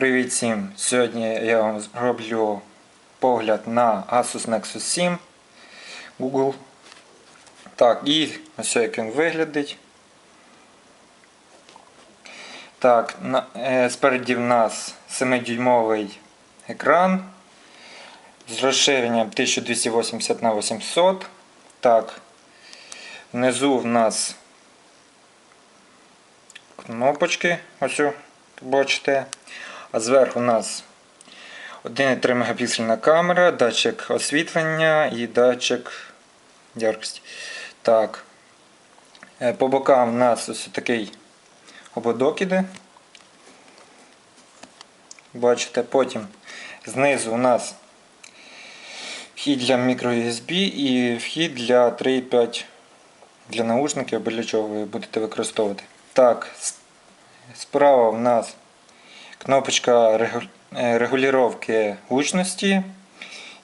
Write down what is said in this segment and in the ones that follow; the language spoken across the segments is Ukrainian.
Привіт всім! Сьогодні я вам зроблю погляд на Asus Nexus 7 Google. Так, і ось як він виглядить. Так, на, е, спереді в нас 7-дюймовий екран з розширенням 1280 на 800. Так, внизу в нас кнопочки, ось бачите. А зверху у нас 1,3 мегапіксельна камера, датчик освітлення і датчик яркості. Так. Е, По бокам у нас ось такий ободок іде. Бачите, потім знизу у нас вхід для microUSB і вхід для 3.5 для наушників або для чого ви будете використовувати. Так, справа у нас кнопочка е, регулювання гучності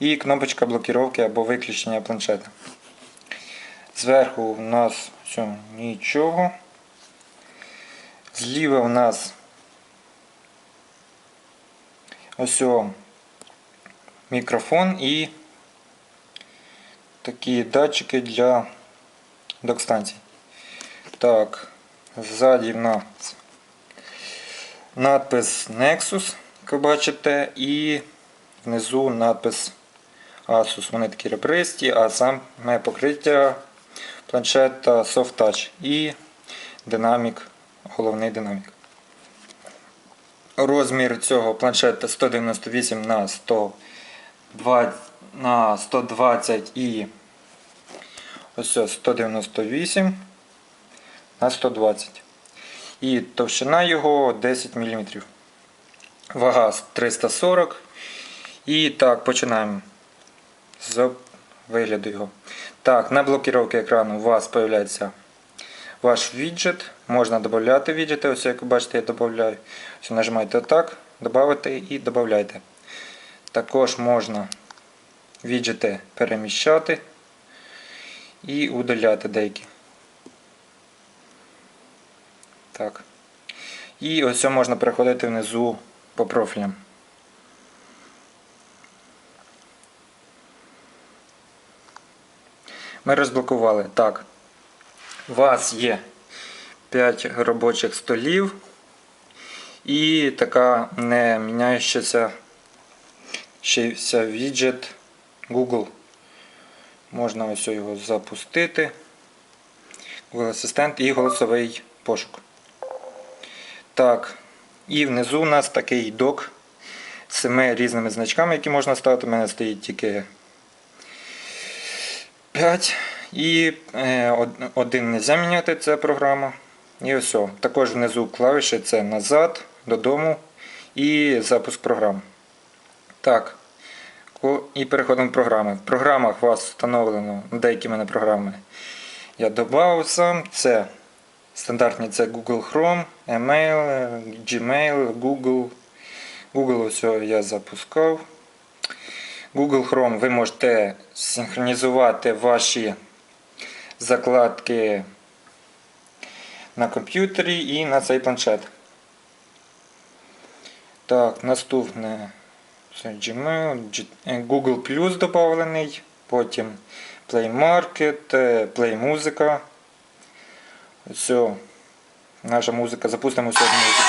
і кнопочка блокировки або виключення планшета. Зверху у нас все, нічого. Зліва у нас ось мікрофон і такі датчики для док-станцій. Так, ззаді в нас надпис Nexus, як ви бачите, і внизу надпис Asus. Вони такі ребристі, а саме покриття планшета Soft Touch і динамік, головний динамік. Розмір цього планшета 198 на 120 на 120 і ось 198 на 120. І товщина його 10 мм. Вага 340. І так, починаємо з вигляду його. Так, на блокировці екрану у вас з'являється ваш віджит. Можна додати віджити, ось як ви бачите, я додаю. Ось нажимаєте так, додати і додайте. Також можна віджити переміщати і удаляти деякі. Так. І ось можна переходити внизу по профілям. Ми розблокували. Так. У вас є 5 робочих столів і така не міняючася ще вся віджит Google. Можна ось його запустити. Google Асистент і голосовий пошук. Так, і внизу у нас такий док з семи різними значками, які можна ставити. У мене стоїть тільки 5. І е, один не можна міняти, це програма. І ось. Також внизу клавіші це назад, додому і запуск програм. Так. І переходимо в програми. В програмах у вас встановлено деякі мене програми. Я додав сам. Це Стандартні це Google Chrome, Email, Gmail, Google. Google ось я запускав. Google Chrome ви можете синхронізувати ваші закладки на комп'ютері і на цей планшет. Так, наступне це Gmail, е, Google Plus додавлений, потім Play Market, е, Play Музика. Все. Наша музика. Запустимо сьогодні музику.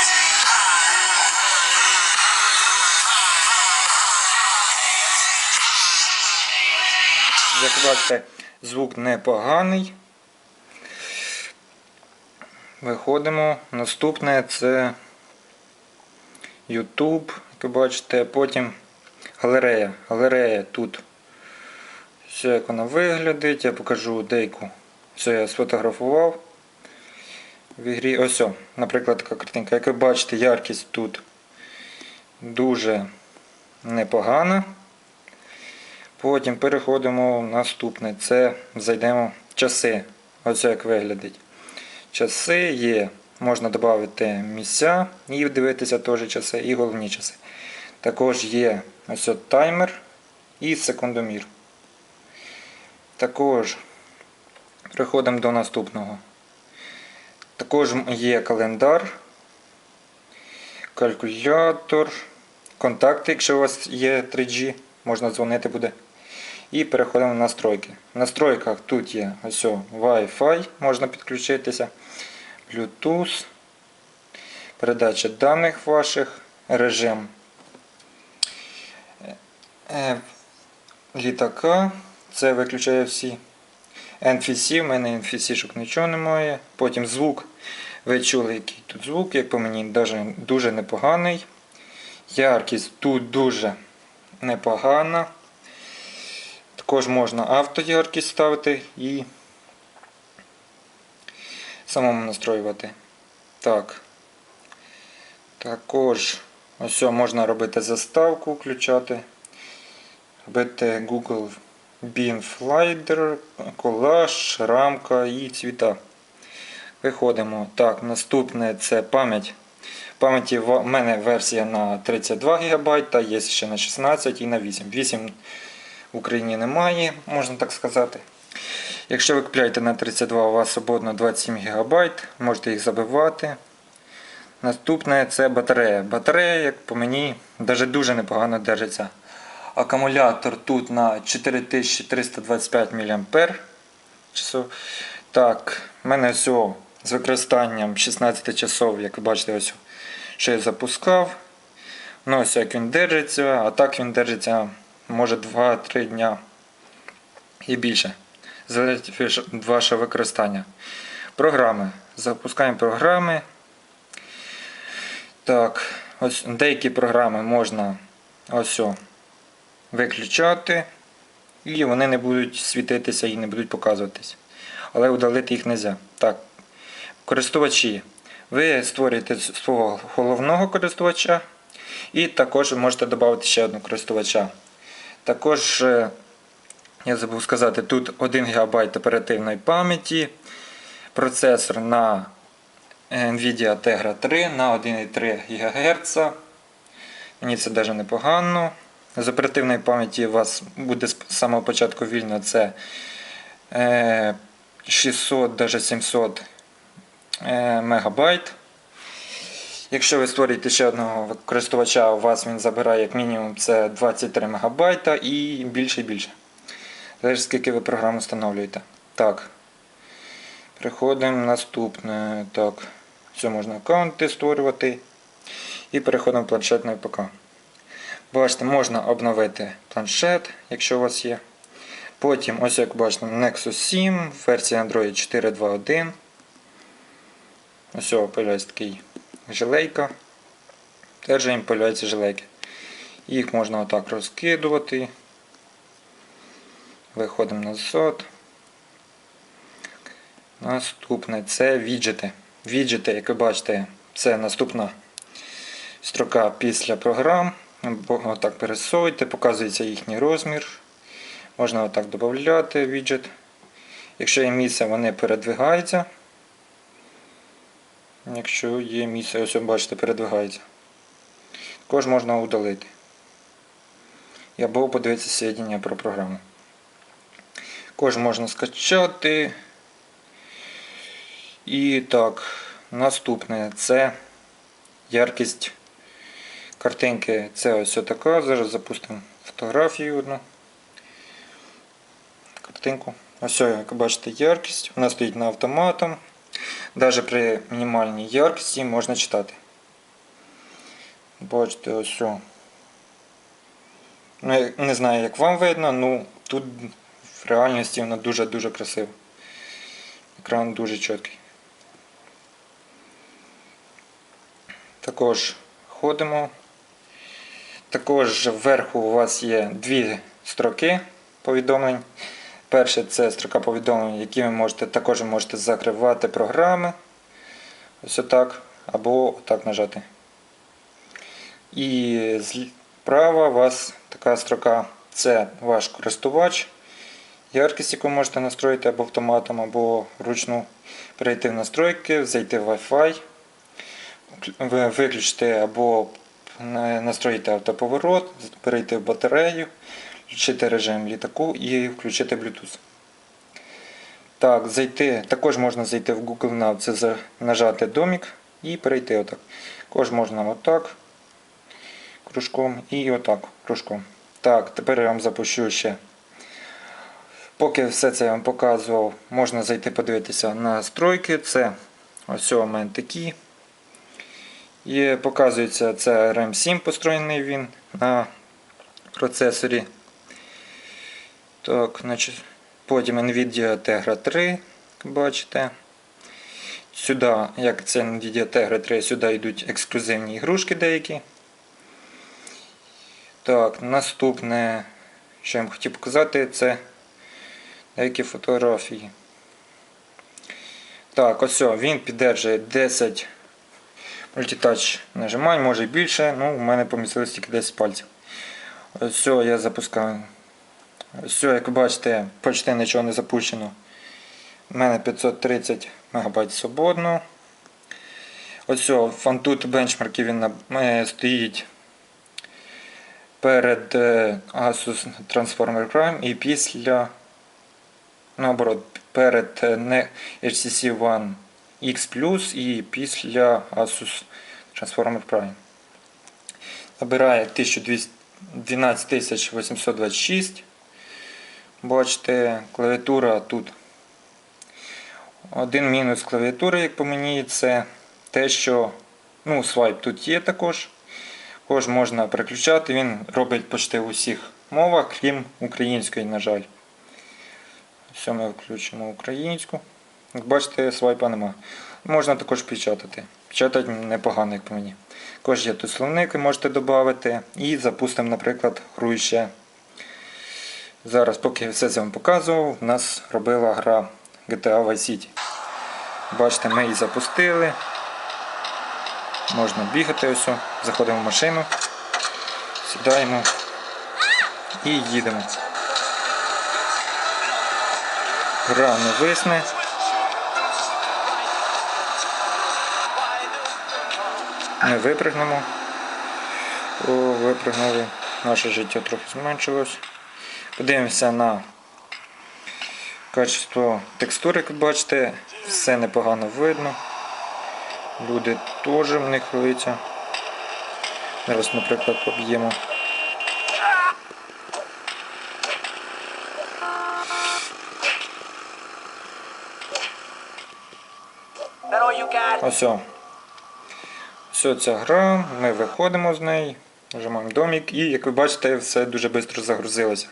Як бачите, звук непоганий. Виходимо. Наступне це YouTube, як ви бачите, потім галерея. Галерея тут. Все як вона виглядить, я покажу деяку. Все я сфотографував. В ігрі ось, о, наприклад, така картинка. Як ви бачите, яркість тут дуже непогана. Потім переходимо в наступне. Це зайдемо в часи. Ось як виглядить. Часи є. Можна додати місця і дивитися теж часи, і головні часи. Також є ось таймер і секундомір. Також переходимо до наступного. Також є календар. калькулятор, контакти, якщо у вас є 3G, можна дзвонити буде. І переходимо в настройки. В настройках тут є ось Wi-Fi, можна підключитися, Bluetooth, передача даних ваших, режим е, літака. Це виключає всі NFC, в мене NFC-шок нічого немає. Потім звук. Ви чули, який тут звук, як по мені, даже дуже непоганий. Яркість тут дуже непогана. Також можна автояркість ставити і самому настроювати. Так. Також ось можна робити заставку, включати. Робити Google Slider, колаж, рамка і цвіта. Виходимо. Так, наступне це пам'ять. Пам'яті в мене версія на 32 ГБ, є ще на 16 і на 8. 8 в Україні немає, можна так сказати. Якщо ви купляєте на 32, у вас свободно 27 ГБ, можете їх забивати. Наступне це батарея. Батарея, як по мені, навіть дуже непогано держиться. Акумулятор тут на 4325 мА. Так, в мене все з використанням 16 часов, як ви бачите, ось що я запускав. Ну, ось як він держиться, а так він держиться може 2-3 дня і більше. Залежить вашого використання. Програми. Запускаємо програми. Так, ось деякі програми можна ось виключати, і вони не будуть світитися і не будуть показуватись. Але удалити їх не можна. Так, користувачі. Ви створюєте свого головного користувача і також можете додати ще одного користувача. Також, е, я забув сказати, тут 1 ГБ оперативної пам'яті, процесор на Nvidia Tegra 3 на 1,3 ГГц. Мені це навіть непогано. З оперативної пам'яті у вас буде з самого початку вільно це е, 600, навіть 700 е, мегабайт. Якщо ви створюєте ще одного користувача, у вас він забирає як мінімум це 23 МБ і більше і більше. Залежить, скільки ви програму встановлюєте. Так. Переходимо наступне. Так. Все можна аккаунти створювати. І переходимо в планшетне ПК. Бачите, можна обновити планшет, якщо у вас є. Потім, ось як бачите, Nexus 7, версія Android 4.2.1. Ось появляється такий жилейка. Теж їм появляються жилейки. Їх можна отак розкидувати. Виходимо назад. Наступне це віджити. Віджити, як ви бачите, це наступна строка після програм. Отак пересовуйте, показується їхній розмір. Можна отак додати віджит. Якщо є місце, вони передвигаються. Якщо є місце, ось бачите, передвигається. Також можна удалити. Або подивитися свідчення про програму. Також можна скачати. І так, наступне це яркість картинки. Це ось така. Зараз запустимо фотографію одну. Картинку. Ось, як бачите, яркість. Вона стоїть на автоматом. Навіть при мінімальній яркості можна читати. Бачите, ось. Ну, не знаю, як вам видно, ну тут в реальності вона дуже-дуже красива. Екран дуже чіткий. Також ходимо. Також вверху у вас є дві строки повідомлень. Перше це строка повідомлень, які ви можете також можете закривати програми. Ось отак. Або отак нажати. І справа у вас така строка це ваш користувач. Яркість, яку можете настроїти або автоматом, або вручну перейти в настройки, зайти в Wi-Fi, виключити або настроїти автоповорот, перейти в батарею включити режим літаку і включити Bluetooth. Так, зайти, Також можна зайти в Google Now, це нажати домик і перейти отак. Також можна отак кружком і отак кружком. Так, тепер я вам запущу ще. Поки все це я вам показував, можна зайти подивитися на настройки. Це ось у мене такі. І показується це RAM 7 построєний він на процесорі. Так, значить, потім Nvidia Tegra 3, бачите. Сюди, як це Nvidia Tegra 3, сюди йдуть ексклюзивні ігрушки деякі. Так, наступне, що я вам хотів показати, це деякі фотографії. Так, ось він підтримує 10 мультитач нажимань, може більше, ну у мене помістилось тільки 10 пальців. Все, я запускаю. Все, як ви бачите, почти нічого не запущено. У мене 530 МБ свободно. Ось Fantut бенчмарки він е, стоїть перед е, Asus Transformer Prime і після наоборот, перед е, HTC One X і після Asus Transformer Prime. Набирає 12826. Бачите, клавіатура тут. Один мінус клавіатури, як по мені, це те, що ну, свайп тут є також. Також можна переключати, він робить почти в усіх мовах, крім української, на жаль. Все ми включимо українську. Як бачите, свайпа нема. Можна також печатати. Печатати непогано, як по мені. Також є тут словники, можете додати. І запустимо, наприклад, гру ще. Зараз, поки все це вам показував, у нас робила гра GTA Vice City. Бачите, ми її запустили. Можна бігати ось. Заходимо в машину, сідаємо і їдемо. Гра не висне. Ми випрыгнемо. О, випрыгнули. Наше життя трохи зменшилось. Подивимося на качество текстури, як бачите, все непогано видно. Люди теж в них лиця. Зараз, наприклад, поб'ємо. Ось. Ось ця гра, ми виходимо з неї, нажимаємо домик і, як ви бачите, все дуже швидко загрузилося.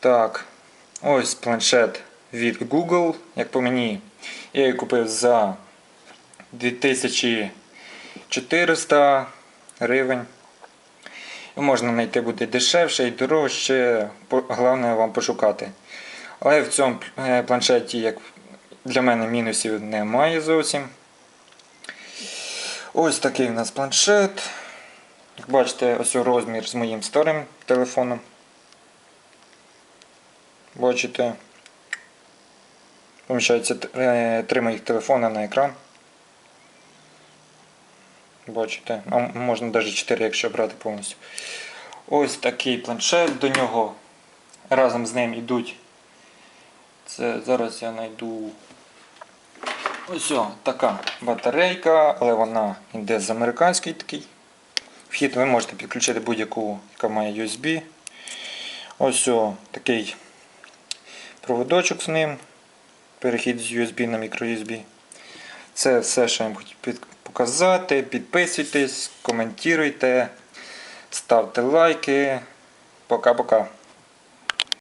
Так, ось планшет від Google, як по мені. Я її купив за 2400 гривень. Можна знайти буде дешевше і дорожче, головне вам пошукати. Але в цьому е, планшеті, як для мене, мінусів немає зовсім. Ось такий у нас планшет. Як бачите, ось розмір з моїм старим телефоном. Бачите. Поміщається е, три моїх телефона на екран. Бачите, а можна навіть 4, якщо брати повністю. Ось такий планшет, до нього разом з ним йдуть. Це зараз я знайду. Ось така батарейка, але вона йде з американський такий. Вхід ви можете підключити будь-яку, яка має USB. Ось такий проводочок з ним. Перехід з USB на microUSB. Це все, що я вам хотів показати. Підписуйтесь, коментуйте, ставте лайки. Пока-пока.